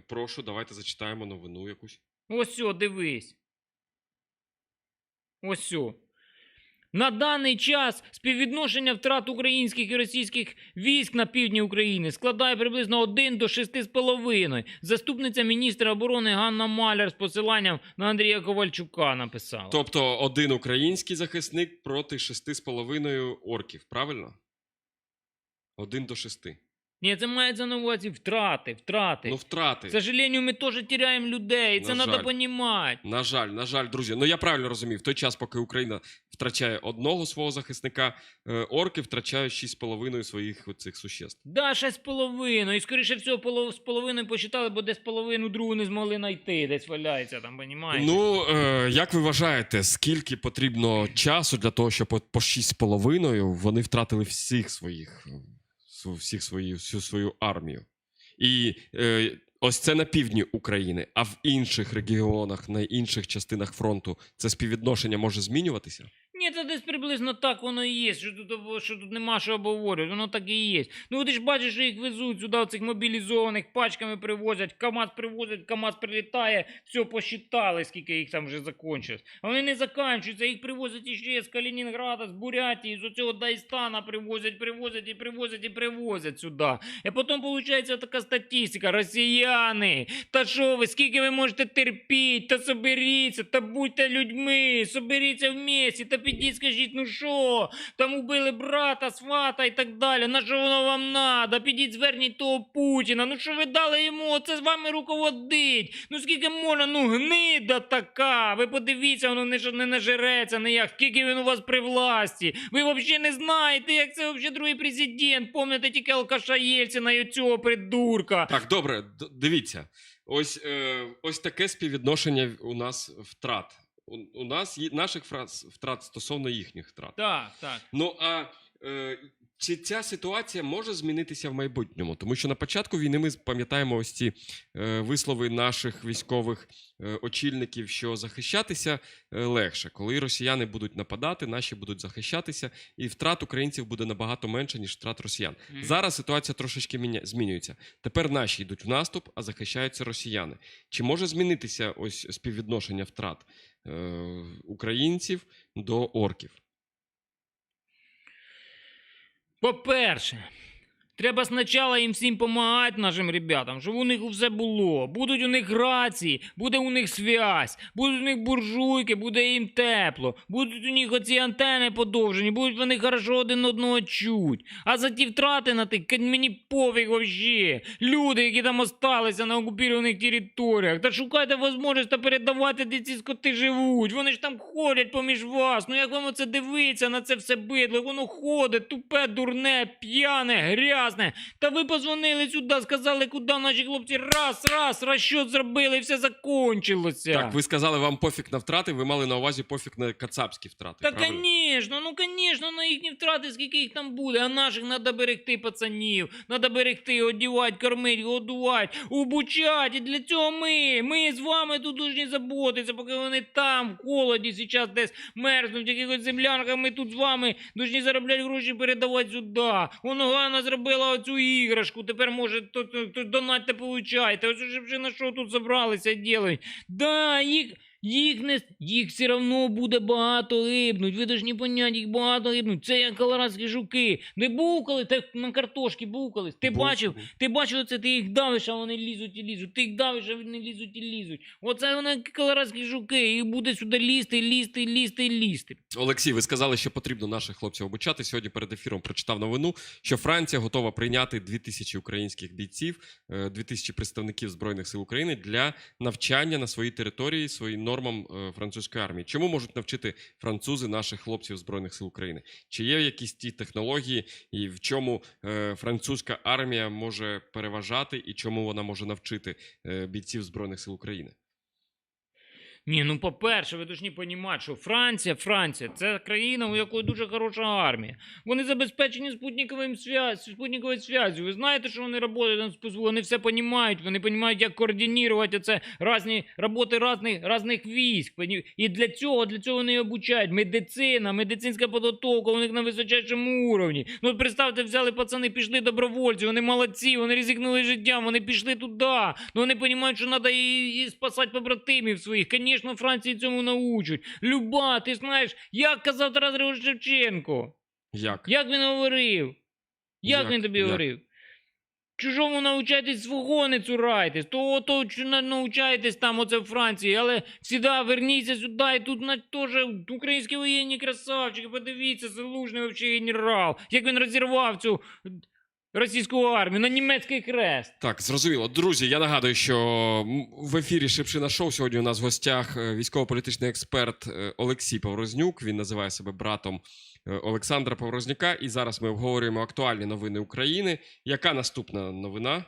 Прошу, давайте зачитаємо новину якусь. Ось дивись. Ось. На даний час співвідношення втрат українських і російських військ на півдні України складає приблизно 1 до 6,5. Заступниця міністра оборони Ганна Маляр з посиланням на Андрія Ковальчука написала. Тобто один український захисник проти шести з половиною орків, правильно? Один до шести. Ні, це мається на увазі втрати, втрати. Ну, втрати. К сожалению, ми теж теряємо людей, це На треба жаль. понімати. На жаль, на жаль, друзі. Ну я правильно розумів, в той час, поки Україна втрачає одного свого захисника, е, орки втрачають шість з половиною своїх цих существ. Да, ще з половиною. І скоріше всього, полов... з половиною посчитали, бо десь половину другу не змогли знайти, десь валяється там, понімаєте? Ну, е, як ви вважаєте, скільки потрібно часу для того, щоб по шість з половиною вони втратили всіх своїх, св- всіх свої, всю свою армію? І ось це на півдні України, а в інших регіонах, на інших частинах фронту це співвідношення може змінюватися? Ні, це десь приблизно так воно і є. Що тут, що тут нема що обговорювати, воно так і є. Ну ти ж бачиш, що їх везуть сюди, цих мобілізованих, пачками привозять, КАМАЗ привозять, КАМАЗ прилітає, все посчитали, скільки їх там вже закончилось. А вони не закінчуються, їх привозять іще з Калінінграда, з Бурятії, з оцього Дайстана привозять, привозять і привозять і привозять сюди. І потім виходить така статистика: росіяни. Та що ви, скільки ви можете терпіти? Та соберіться, та будьте людьми, соберіться в місті, та підіть, скажіть, ну що, там убили брата, свата і так далі. На що воно вам надо? Підіть, зверніть того Путіна. Ну що ви дали йому? Це з вами руководить. Ну скільки можна, ну гнида така. Ви подивіться, воно не, не нажереться ніяк. Скільки він у вас при власті. Ви взагалі не знаєте, як це взагалі другий президент. Помните тільки алкаша Єльцина і цього придурка. Так, добре, дивіться. Ось, е, ось таке співвідношення у нас втрат. У, у нас наших втрат стосовно їхніх втрат. Так, так. Ну а е, чи ця ситуація може змінитися в майбутньому? Тому що на початку війни ми пам'ятаємо ось ці е, вислови наших військових е, очільників, що захищатися е, легше, коли росіяни будуть нападати, наші будуть захищатися, і втрат українців буде набагато менше ніж втрат росіян. Мгм. Зараз ситуація трошечки міня... змінюється. Тепер наші йдуть в наступ, а захищаються росіяни. Чи може змінитися ось співвідношення втрат е, українців до орків? По-перше, треба спочатку їм всім допомагати нашим ребятам, щоб у них все було. Будуть у них рації, буде у них связь, будуть у них буржуйки, буде їм тепло, будуть у них оці антени подовжені, будуть вони хорошо один одного чуть. А за ті втрати на тих мені пофіг вообще. Люди, які там осталися на окупованих територіях, та шукайте можливість та передавати, де ці скоти живуть. Вони ж там ходять поміж вас. Ну як вам оце дивиться на це все бидло? Воно ходить, тупе, дурне, п'яне, грязне. Та ви позвонили сюди, сказали, куди наші хлопці раз, раз, розчот зробили, і все закончилося. Так, ви сказали, вам пофіг на втрати, ви мали на увазі пофіг на кацапські втрати. Та, правильно? Конечно, ну конечно, на їхні втрати, скільки їх там буде, а наших треба берегти пацанів, треба берегти, одівати, кормити, годувати, обучати. І для цього ми, ми з вами тут повинні заботитися, поки вони там, в холоді, зараз десь мерзнуть, якихось землянках, ми тут з вами повинні заробляти гроші, передавати сюди. Воно Ганна зробила оцю іграшку, тепер може, то, то, то донатьте, получайте. Ось вже на що тут забралися ділять. Да, їх... Їх не їх все одно буде багато гибнуть. Ви ж не понять, їх багато гибнуть. Це як колорадські жуки. Не був коли так на картошки був колись. Ти Був, бачив, ти бачив це, ти їх давиш, а вони лізуть і лізуть. Ти їх давиш, а вони лізуть і лізуть. Оце вони колорадські жуки. Їх буде сюди лізти, лізти, лізти, лізти. Олексій, ви сказали, що потрібно наших хлопців обучати. Сьогодні перед ефіром прочитав новину, що Франція готова прийняти 2000 українських бійців, е, 2000 представників збройних сил України для навчання на своїй території своїм нормам е, французької армії. Чому можуть навчити французи наших хлопців збройних сил України? Чи є якісь ті технології, і в чому е, французька армія може переважати, і чому вона може навчити е, бійців збройних сил України? Ні, ну по-перше, ви повинні розуміти, що Франція, Франція це країна, у якої дуже хороша армія. Вони забезпечені спутниковим связь, спутниковою зв'язю. Ви знаєте, що вони працюють вони все розуміють, вони розуміють, як координувати це різні роботи різних, різних військ. І для цього, для цього вони обучають. Медицина, медицинська підготовка у них на височайшому уровні. Ну, представте, взяли пацани, пішли добровольці, вони молодці, вони ризикнули життям, вони пішли туди. Ну вони розуміють, що треба і, і спасати побратимів своїх. Звісно, Франції цьому научать. Люба, ти знаєш, як казав Тарас Григорович Шевченко? Як? Як він говорив? Як, Як? він тобі Як? говорив? Чужому навчайтесь свого не цурайтесь, то, то навчайтесь там оце в Франції, але всіда верніться сюди, і тут на теж українські воєнні красавчики, подивіться, залужний вообще генерал, як він розірвав цю російську армію на німецький хрест. Так, зрозуміло. Друзі, я нагадую, що в ефірі Шипшина Шоу сьогодні у нас в гостях е, військово-політичний експерт е, Олексій Паврознюк. Він називає себе братом е, Олександра Паврознюка. І зараз ми обговорюємо актуальні новини України. Яка наступна новина?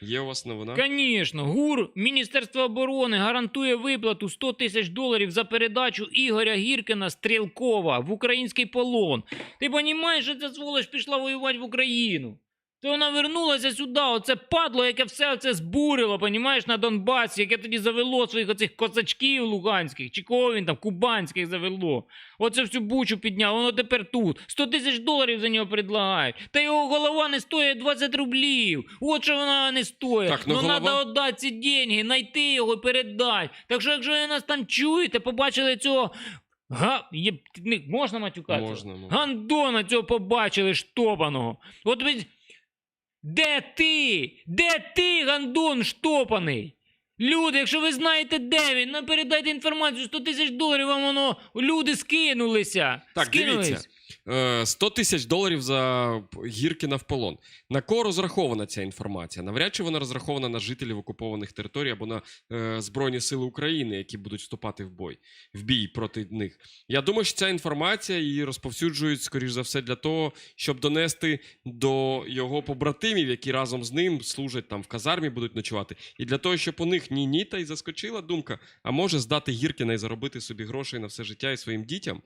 Є у вас новина? Звісно, ГУР Міністерства оборони гарантує виплату 100 тисяч доларів за передачу Ігоря Гіркина Стрілкова в український полон. Ти розумієш, що ця сволоч пішла воювати в Україну? То вона вернулася сюди, оце падло, яке все це збурило, понімаєш, на Донбасі, яке тоді завело своїх оцих козачків луганських, чи кого він там, кубанських завело. Оце всю бучу підняло, воно тепер тут. 100 тисяч доларів за нього предлагають. Та його голова не стоїть 20 рублів. От що вона не стоїть. Так, ну, ну голова- треба віддати ці деньги, знайти його і передати. Так що, якщо ви нас там чуєте, побачили цього. Га... Є... Можна матюкатися? Можна, можна. Гандона цього побачили штопаного. От ви... Де ти? Де ти, гандон штопаний? Люди, якщо ви знаєте, де він, ну передайте інформацію, 100 тисяч доларів вам воно, люди скинулися. Так, Скинулись. дивіться. Е, 100 тисяч доларів за Гіркіна в полон. На кого розрахована ця інформація? Навряд чи вона розрахована на жителів окупованих територій або на е, Збройні Сили України, які будуть вступати в бой, в бій проти них. Я думаю, що ця інформація її розповсюджують, скоріш за все, для того, щоб донести до його побратимів, які разом з ним служать там в казармі, будуть ночувати. І для того, щоб у них ні-ні, та й заскочила думка, а може здати Гіркіна і заробити собі грошей на все життя і своїм дітям.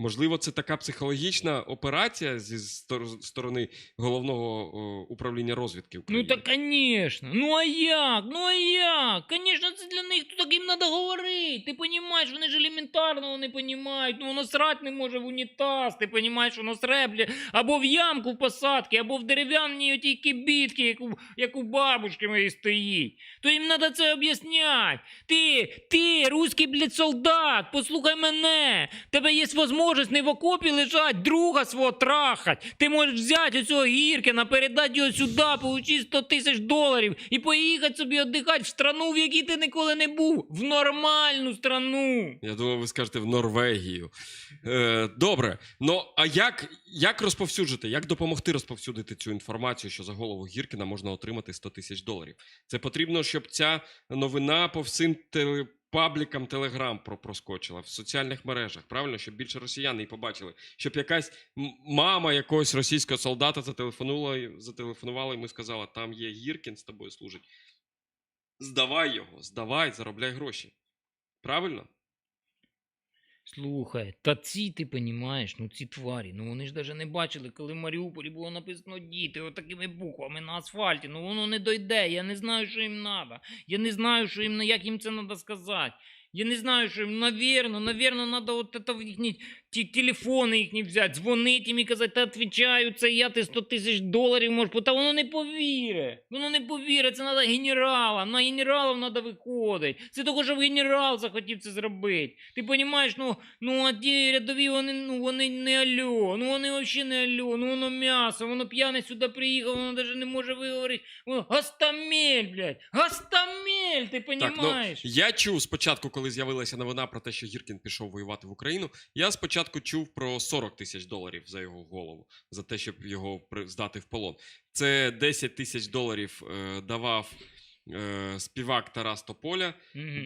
Можливо, це така психологічна операція зі стор- сторони головного управління розвідки Ну України. так, конечно. Ну а як? Ну а як? Конечно, це для них то так їм треба говорити. Ти розумієш, вони ж елементарно не розуміють. Ну воно срать не може в унітаз. Ти розумієш, воно среблє або в ямку в посадки, або в дерев'яній отій кибітки, як у, як у бабушки моєї стоїть. То їм треба це об'ясняти. Ти, ти, руський, блядь, солдат, послухай мене. Тебе є можливість не в окопі лежать, друга свого трахать. Ти можеш взяти оцього Гіркина, передати його сюди, получити 100 тисяч доларів і поїхати собі віддихати в страну, в якій ти ніколи не був. В нормальну страну. Я думаю, ви скажете в Норвегію. Е, добре. Ну а як, як розповсюджити, як допомогти розповсюдити цю інформацію, що за голову Гіркіна можна отримати 100 тисяч доларів? Це потрібно, щоб ця новина по всім теле- паблікам Телеграм про проскочила в соціальних мережах. Правильно, щоб більше росіян її побачили, щоб якась мама якогось російського солдата зателефонувала, зателефонувала йому і сказала: там є Гіркін з тобою служить. Здавай його, здавай, заробляй гроші. Правильно? Слухай, та ці ти понімаєш, ну ці тварі, ну вони ж навіть не бачили, коли в Маріуполі було написано діти отакими буквами на асфальті. Ну воно не дойде. Я не знаю, що їм треба. Я не знаю, що їм як їм це треба сказати. Я не знаю, що їм, навірно, навірно, треба от это в їхні ті телефони їхні взяти, дзвонити їм і казати, та відповідаю, це я, ти 100 тисяч доларів можеш, бо та воно не повіре. Воно не повіре, це треба генерала, на генералів треба виходити. Це того, що генерал захотів це зробити. Ти розумієш, ну, ну а ті рядові, вони, ну, вони не альо, ну вони взагалі не альо, ну воно м'ясо, воно п'яне сюди приїхав, воно навіть не може виговорити. Воно гастамель, блядь, гастамель, ти Так, ну, я чув спочатку, коли з'явилася новина про те, що Гіркін пішов воювати в Україну. Я спочатку чув про 40 тисяч доларів за його голову, за те, щоб його здати в полон. Це 10 тисяч доларів е, давав е, співак Тарас Тополя,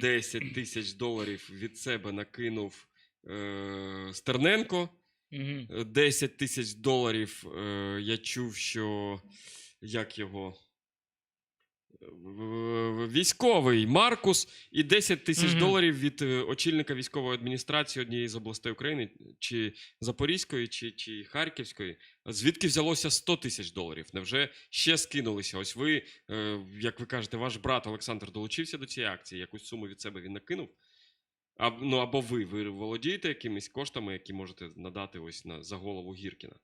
10 тисяч доларів від себе накинув е, Стерненко. Е, 10 тисяч доларів е, я чув, що як його. Військовий Маркус і 10 тисяч Мгм. доларів від е, очільника військової адміністрації однієї з областей України, чи Запорізької, чи, чи Харківської. Звідки взялося 100 тисяч доларів? Невже ще скинулися? Ось ви, е, як ви кажете, ваш брат Олександр долучився до цієї акції, якусь суму від себе він накинув? А, ну або ви, ви володієте якимись коштами, які можете надати ось на за голову Гіркіна?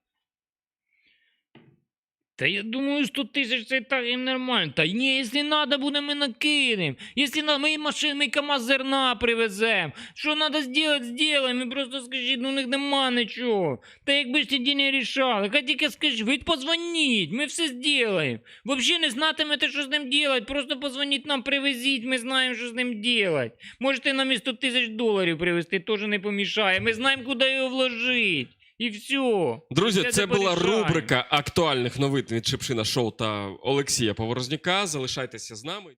Та я думаю, 100 тисяч це так їм нормально. Та ні, якщо треба, буде, ми накинемо. Якщо на ми машини, ми КАМАЗ зерна привеземо. Що треба зробити, зробимо. Ви просто скажіть, ну у них нема нічого. Та якби ж ті дні рішали, хай тільки скажіть, ви позвоніть, ми все зробимо. Взагалі не знатимете, що з ним робити, просто позвоніть нам, привезіть, ми знаємо, що з ним робити. Можете нам і 100 тисяч доларів привезти, теж не помішає. Ми знаємо, куди його вложити. І все. Друзі, Все це була порішаємо. рубрика актуальних новин від Шепшина Шоу та Олексія Поворознюка. Залишайтеся з нами.